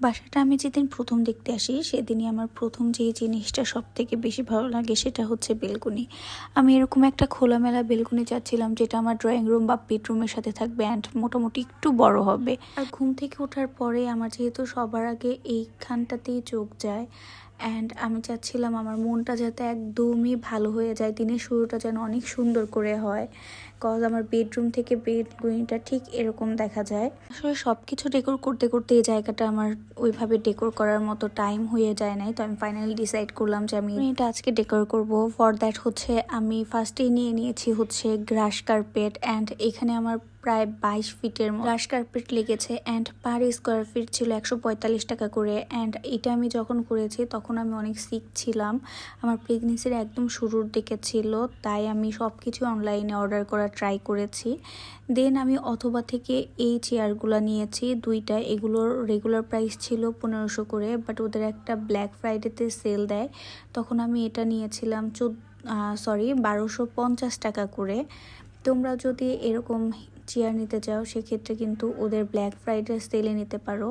বাসাটা আমি যেদিন প্রথম দেখতে আসি, সেদিনই আমার প্রথম যে জিনিসটা সব থেকে বেশি ভালো লাগে সেটা হচ্ছে বেলকুনি। আমি এরকম একটা খোলামেলা বেলকুনি চাচ্ছিলাম যেটা আমার ড্রয়িং রুম বা বেডরুমের সাথে থাকবে অ্যান্ড মোটামুটি একটু বড় হবে। আর ঘুম থেকে ওঠার পরে আমার যেহেতু সবার আগে এইখানটাতেই চোখ যায় অ্যান্ড আমি চাচ্ছিলাম আমার মনটা যাতে একদমই ভালো হয়ে যায়, দিনের শুরুটা যেন অনেক সুন্দর করে হয়। কজ আমার বেডরুম থেকে বেডরুমটা ঠিক এরকম দেখা যায়। আসলে সব কিছু ডেকোর করতে করতে এই জায়গাটা আমার ওইভাবে ডেকোর করার মতো টাইম হয়ে যায় নাই। তো আমি ফাইনালি ডিসাইড করলাম যে আমি এটা আজকে ডেকোর করব। ফর দ্যাট হচ্ছে আমি ফার্স্টেই নিয়ে নিয়েছি হচ্ছে গ্রাস কার্পেট অ্যান্ড এখানে আমার প্রায় বাইশ ফিটের গ্রাস কার্পেট লেগেছে অ্যান্ড পার স্কোয়ার ফিট ছিল একশো পঁয়তাল্লিশ টাকা করে। অ্যান্ড এটা আমি যখন করেছি তখন আমি অনেক সিক ছিলাম। আমার প্রেগনেন্সির একদম শুরুর দিকে ছিল, তাই আমি সব কিছু অনলাইনে অর্ডার করা ট্রাই করেছি। দেন আমি অথবা থেকে এই চেয়ারগুলো নিয়েছি, দুইটা, এগুলোর রেগুলার প্রাইস ছিল পনেরোশো করে বাট ওদের একটা ব্ল্যাক ফ্রাইডেতে সেল দেয়। তখন আমি এটা নিয়েছিলাম চোদ্দ সরি বারোশো পঞ্চাশ টাকা করে। তোমরা যদি এরকম চেয়ার নিতে চাও, সেক্ষেত্রে কিন্তু ওদের ব্ল্যাক ফ্রাইডে সেলে নিতে পারো।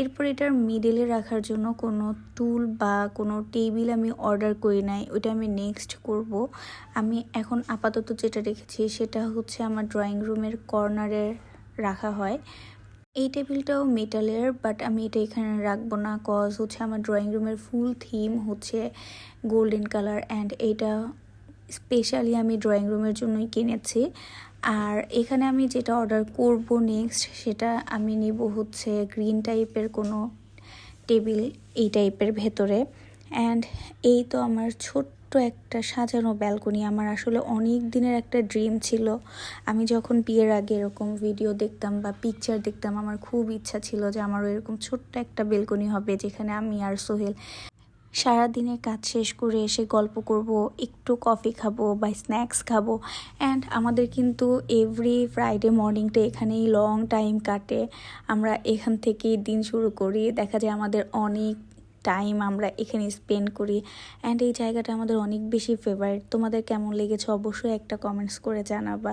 এরপর এটার মিডলে রাখার জন্য কোনো টুল বা কোনো টেবিল আমি অর্ডার করি নাই, ওইটা আমি নেক্সট করব। আমি এখন আপাতত যেটা রেখেছি, সেটা হচ্ছে আমার ড্রয়িং রুমের কর্নারে রাখা হয়। এই টেবিলটাও মেটালের বাট আমি এটা এখানে রাখব না কজ হচ্ছে আমার ড্রয়িং রুমের ফুল থিম হচ্ছে গোল্ডেন কালার অ্যান্ড এটা স্পেশালি আমি ড্রয়িং রুমের জন্যই কিনেছি। আর এখানে আমি যেটা অর্ডার করব নেক্সট সেটা আমি নিব হচ্ছে গ্রিন টাইপের কোনো টেবিল এই টাইপের ভেতরে। অ্যান্ড এই তো আমার ছোট্ট একটা সাজানো ব্যালকনি আমার আসলে অনেক দিনের একটা ড্রিম ছিল। আমি যখন বিয়ের আগে এরকম ভিডিও দেখতাম বা পিকচার দেখতাম, আমার খুব ইচ্ছা ছিল যে আমারও এরকম ছোট্ট একটা বেলকনি হবে যেখানে আমি আর সোহেল সারাদিনের কাজ শেষ করে এসে গল্প করব, একটু কফি খাব বা স্ন্যাক্স খাব। অ্যান্ড আমাদের কিন্তু এভরি ফ্রাইডে মর্নিংটা এখানেই লং টাইম কাটে। আমরা এখান থেকেই দিন শুরু করি। দেখা যায় আমাদের অনেক টাইম আমরা এখানে স্পেন্ড করি। অ্যান্ড এই জায়গাটা আমাদের অনেক বেশি ফেভারিট তোমাদের কেমন লেগেছে? অবশ্যই একটা কমেন্টস করে জানাবা।